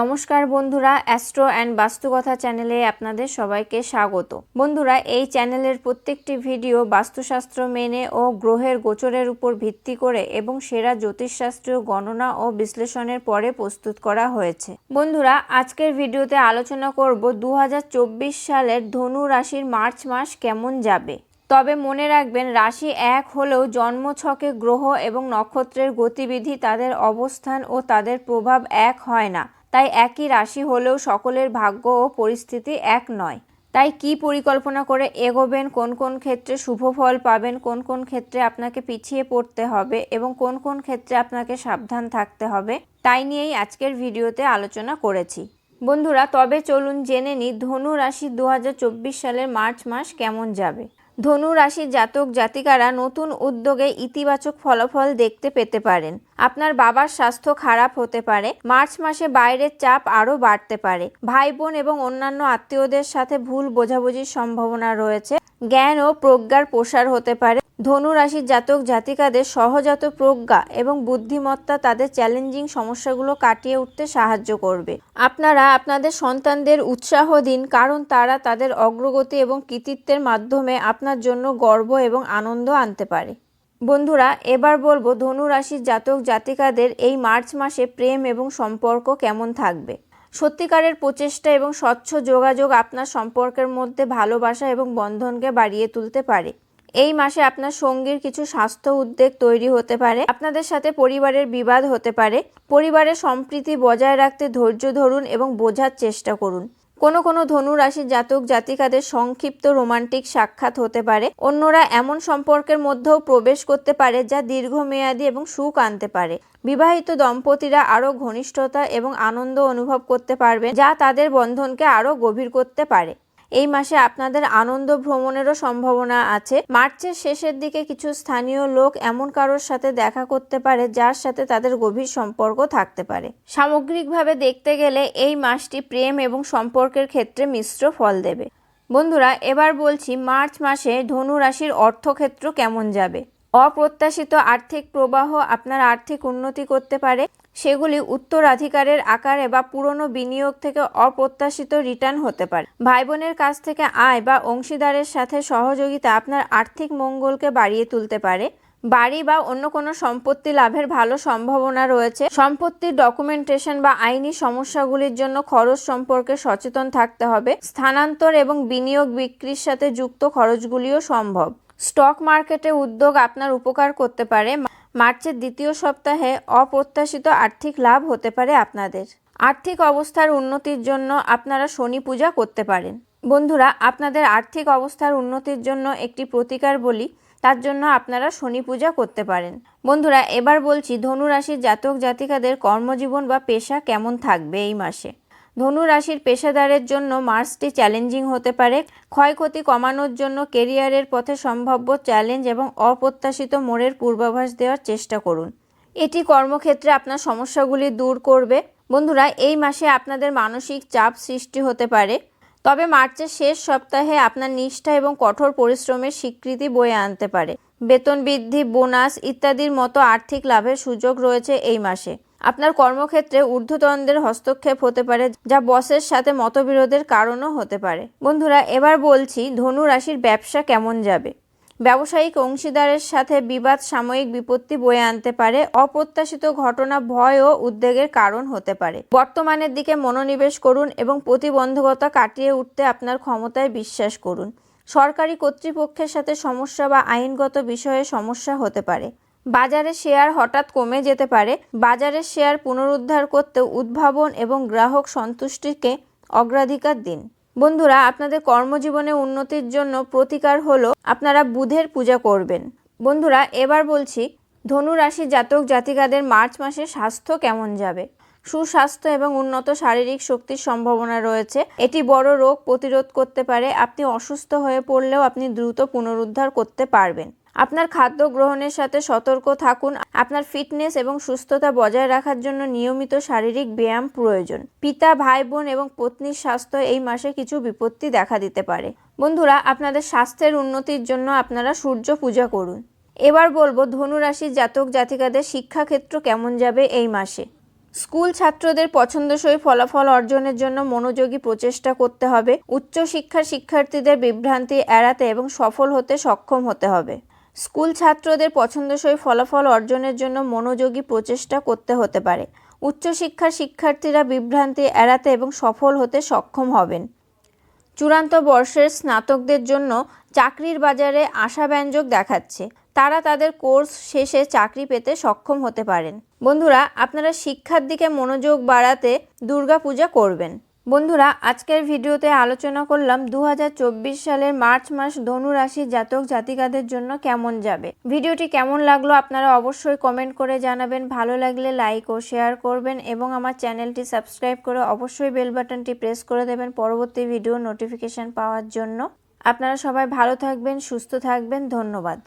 নমস্কার বন্ধুরা astro and বাস্তুকথা চ্যানেলে আপনাদের সবাইকে স্বাগত। বন্ধুরা, এই চ্যানেলের প্রত্যেকটি ভিডিও বাস্তুশাস্ত্র মেনে ও গ্রহের গোচরের উপর ভিত্তি করে এবং সেরা জ্যোতিষশাস্ত্রীয় গণনা ও বিশ্লেষণের পরে প্রস্তুত করা হয়েছে। বন্ধুরা, আজকের ভিডিওতে আলোচনা করব দু হাজার চব্বিশ সালের ধনু রাশির মার্চ মাস কেমন যাবে। তবে মনে রাখবেন, রাশি এক হলেও জন্মছকে গ্রহ এবং নক্ষত্রের গতিবিধি, তাদের অবস্থান ও তাদের প্রভাব এক হয় না। তাই একই রাশি হলেও সকলের ভাগ্য ও পরিস্থিতি এক নয়। তাই কি পরিকল্পনা করে এগোবেন? কোন কোন ক্ষেত্রে শুভ ফল পাবেন? কোন কোন ক্ষেত্রে আপনাকে পিছিয়ে পড়তে হবে? এবং কোন কোন ক্ষেত্রে আপনাকে সাবধান থাকতে হবে? তাই নিয়েই আজকের ভিডিওতে আলোচনা করেছি। বন্ধুরা, তবে চলুন জেনে নিই, ধনু রাশি দু হাজার চব্বিশ সালের মার্চ মাস কেমন যাবে? ধনু রাশির জাতক জাতিকারা নতুন উদ্যোগে ইতিবাচক ফলাফল দেখতে পেতে পারেন। আপনার বাবার স্বাস্থ্য খারাপ হতে পারে, মার্চ মাসে বাইরের চাপ আরও বাড়তে পারে। ভাই বোন এবং অন্যান্য আত্মীয়দের সাথে ভুল বোঝাবুঝির সম্ভাবনা রয়েছে। জ্ঞান ও প্রজ্ঞার প্রসার হতে পারে। ধনু রাশির জাতক জাতিকাদের সহজাত প্রজ্ঞা এবং বুদ্ধিমত্তা তাদের চ্যালেঞ্জিং সমস্যাগুলো কাটিয়ে উঠতে সাহায্য করবে। আপনারা আপনাদের সন্তানদের উৎসাহ দিন, কারণ তারা তাদের অগ্রগতি এবং কৃতিত্বের মাধ্যমে আপনার জন্য গর্ব এবং আনন্দ আনতে পারে। বন্ধুরা, এবার বলব ধনু রাশির জাতক জাতিকাদের এই মার্চ মাসে প্রেম এবং সম্পর্ক কেমন থাকবে। সত্যিকারের প্রচেষ্টা এবং স্বচ্ছ যোগাযোগ আপনার সম্পর্কের মধ্যে ভালোবাসা এবং বন্ধনকে বাড়িয়ে তুলতে পারে। এই মাসে আপনার সঙ্গীর কিছু স্বাস্থ্য উদ্বেগ তৈরি হতে পারে, আপনাদের সাথে পরিবারের বিবাদ হতে পারে, পরিবারের সম্প্রীতি বজায় রাখতে ধৈর্য ধরুন এবং বোঝার চেষ্টা করুন। কোনো কোনো ধনু রাশির জাতক জাতিকাদের সংক্ষিপ্ত রোমান্টিক সাক্ষাৎ হতে পারে, অন্যরা এমন সম্পর্কের মধ্যেও প্রবেশ করতে পারে যা দীর্ঘমেয়াদী এবং সুখ আনতে পারে। বিবাহিত দম্পতিরা আরও ঘনিষ্ঠতা এবং আনন্দ অনুভব করতে পারবে যা তাদের বন্ধনকে আরও গভীর করতে পারে। এই মাসে আপনাদের আনন্দ ভ্রমণেরও সম্ভাবনা আছে। মার্চের শেষের দিকে কিছু স্থানীয় লোক এমন কারোর সাথে দেখা করতে পারে, যার সাথে তাদের গভীর সম্পর্ক থাকতে পারে। সামগ্রিকভাবে দেখতে গেলে এই মাসটি প্রেম এবং সম্পর্কের ক্ষেত্রে মিশ্র ফল দেবে। বন্ধুরা, এবার বলছি মার্চ মাসে ধনু রাশির অর্থক্ষেত্র কেমন যাবে? অপ্রত্যাশিত আর্থিক প্রবাহ আপনার আর্থিক উন্নতি করতে পারে। সেগুলি উত্তরাধিকারের আকারে বা পুরনো বিনিয়োগ থেকে অপ্রত্যাশিত রিটার্ন হতে পারে। ভাই বোনের কাছ থেকে আয় বা অংশীদারের সাথে সহযোগিতা আপনার আর্থিক মঙ্গলকে বাড়িয়ে তুলতে পারে। বাড়ি বা অন্য কোনো সম্পত্তি লাভের ভালো সম্ভাবনা রয়েছে। সম্পত্তির ডকুমেন্টেশন বা আইনি সমস্যাগুলির জন্য খরচ সম্পর্কে সচেতন থাকতে হবে। স্থানান্তর এবং বিনিয়োগ বিক্রির সাথে যুক্ত খরচগুলিও সম্ভব। স্টক মার্কেটে উদ্যোগ আপনার উপকার করতে পারে। মার্চের দ্বিতীয় সপ্তাহে অপ্রত্যাশিত আর্থিক লাভ হতে পারে আপনাদের। আর্থিক অবস্থার উন্নতির জন্য আপনারা শনি পূজা করতে পারেন। বন্ধুরা, আপনাদের আর্থিক অবস্থার উন্নতির জন্য একটি প্রতিকার বলি, তার জন্য আপনারা শনি পূজা করতে পারেন। বন্ধুরা, এবার বলছি ধনুরাশির জাতক জাতিকাদের কর্মজীবন বা পেশা কেমন থাকবে এই মাসে? ধনু রাশির পেশাদারের জন্য মার্চটি চ্যালেঞ্জিং হতে পারে। ক্ষয়ক্ষতি কমানোর জন্য কেরিয়ারের পথে সম্ভাব্য চ্যালেঞ্জ এবং অপ্রত্যাশিত মোড়ের পূর্বাভাস দেওয়ার চেষ্টা করুন। এটি কর্মক্ষেত্রে আপনার সমস্যাগুলি দূর করবে। বন্ধুরা, এই মাসে আপনাদের মানসিক চাপ সৃষ্টি হতে পারে। তবে মার্চের শেষ সপ্তাহে আপনার নিষ্ঠা এবং কঠোর পরিশ্রমের স্বীকৃতি বয়ে আনতে পারে। বেতন বৃদ্ধি, বোনাস ইত্যাদির মতো আর্থিক লাভের সুযোগ রয়েছে এই মাসে। আপনার কর্মক্ষেত্রে ঊর্ধ্বতনদের হস্তক্ষেপ হতে পারে, যা বসের সাথে মতবিরোধের কারণও হতে পারে। বন্ধুরা, এবার বলছি ধনু রাশির ব্যবসা কেমন যাবে? ব্যবসায়িক অংশীদারের সাথে বিবাদ, সাময়িক বিপত্তি বয়ে আনতে পারে, অপ্রত্যাশিত ঘটনা, ভয় ও উদ্বেগের কারণ হতে পারে। বর্তমানের দিকে মনোনিবেশ করুন এবং প্রতিবন্ধকতা কাটিয়ে উঠতে আপনার ক্ষমতায় বিশ্বাস করুন। সরকারি কর্তৃপক্ষের সাথে সমস্যা বা আইনগত বিষয়ে সমস্যা হতে পারে। বাজারে শেয়ার হঠাৎ কমে যেতে পারে। বাজারের শেয়ার পুনরুদ্ধার করতে উদ্ভাবন এবং গ্রাহক সন্তুষ্টিকে অগ্রাধিকার দিন। বন্ধুরা, আপনাদের কর্মজীবনে উন্নতির জন্য প্রতিকার হলো আপনারা বুধের পূজা করবেন। বন্ধুরা, এবার বলছি ধনু রাশি জাতক জাতিকাদের মার্চ মাসে স্বাস্থ্য কেমন যাবে? সুস্বাস্থ্য এবং উন্নত শারীরিক শক্তির সম্ভাবনা রয়েছে। এটি বড় রোগ প্রতিরোধ করতে পারে। আপনি অসুস্থ হয়ে পড়লেও আপনি দ্রুত পুনরুদ্ধার করতে পারবেন। আপনার খাদ্য গ্রহণের সাথে সতর্ক থাকুন। আপনার ফিটনেস এবং সুস্থতা বজায় রাখার জন্য নিয়মিত শারীরিক ব্যায়াম প্রয়োজন। পিতা ভাই বোন এবং পত্নীর স্বাস্থ্য এই মাসে কিছু বিপত্তি দেখা দিতে পারে। বন্ধুরা, আপনাদের স্বাস্থ্যের উন্নতির জন্য আপনারা সূর্য পূজা করুন। এবার বলব ধনু রাশির জাতক জাতিকাদের শিক্ষাক্ষেত্র কেমন যাবে এই মাসে? স্কুল ছাত্রদের পছন্দসই ফলাফল অর্জনের জন্য মনোযোগী প্রচেষ্টা করতে হবে। উচ্চশিক্ষার শিক্ষার্থীদের বিভ্রান্তি এড়াতে এবং সফল হতে সক্ষম হতে হবে। স্কুল ছাত্রদের পছন্দসই ফলাফল অর্জনের জন্য মনোযোগী প্রচেষ্টা করতে হতে পারে। উচ্চশিক্ষার শিক্ষার্থীরা বিভ্রান্তি এড়াতে এবং সফল হতে সক্ষম হবেন। চূড়ান্ত বর্ষের স্নাতকদের জন্য চাকরির বাজারে আশাব্যঞ্জক দেখাচ্ছে। তারা তাদের কোর্স শেষে চাকরি পেতে সক্ষম হতে পারেন। বন্ধুরা, আপনারা শিক্ষার দিকে মনোযোগ বাড়াতে দুর্গাপূজা করবেন। বন্ধুরা, আজকের ভিডিওতে আলোচনা করলাম দু হাজার চব্বিশ সালের মার্চ মাস ধনু রাশির জাতক জাতিকাদের জন্য কেমন যাবে। ভিডিওটি কেমন লাগল আপনারা অবশ্যই কমেন্ট করে জানাবেন। ভালো লাগলে লাইক ও শেয়ার করবেন এবং আমার চ্যানেলটি সাবস্ক্রাইব করে অবশ্যই বেল বাটনটি প্রেস করে দেবেন পরবর্তী ভিডিও নোটিফিকেশন পাওয়ার জন্য। আপনারা সবাই ভালো থাকবেন, সুস্থ থাকবেন। ধন্যবাদ।